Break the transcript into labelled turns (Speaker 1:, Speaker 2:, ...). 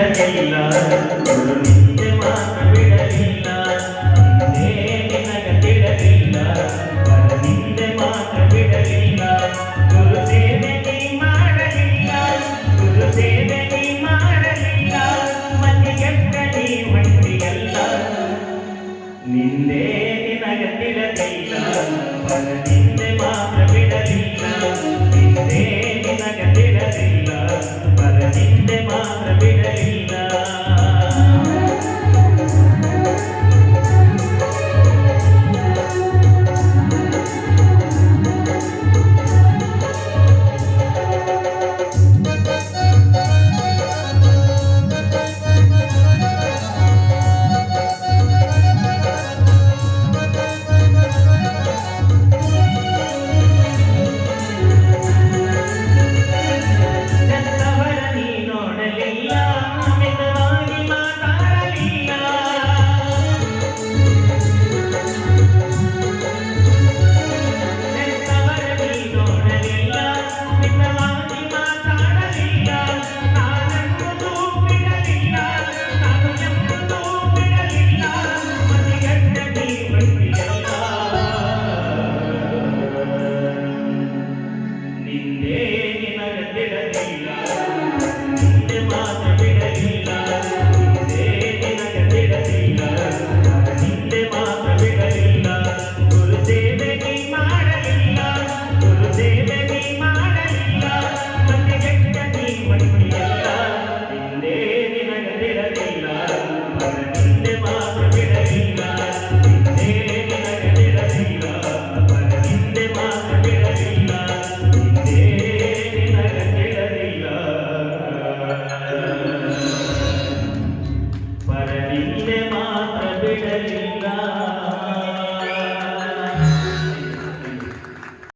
Speaker 1: விடலில்லா ஒரு நிஜமான விடலில்லா சேனை நகர் விடலில்லா பல நின்ற மாற்ற விடலில்லா ஒரு சேனை மாடலில்லா ஒரு சேனை மாடலில்லா மந்தி எத்தனை வண்டியல்ல நின்றே நகர் விடலில்லா பல Yeah.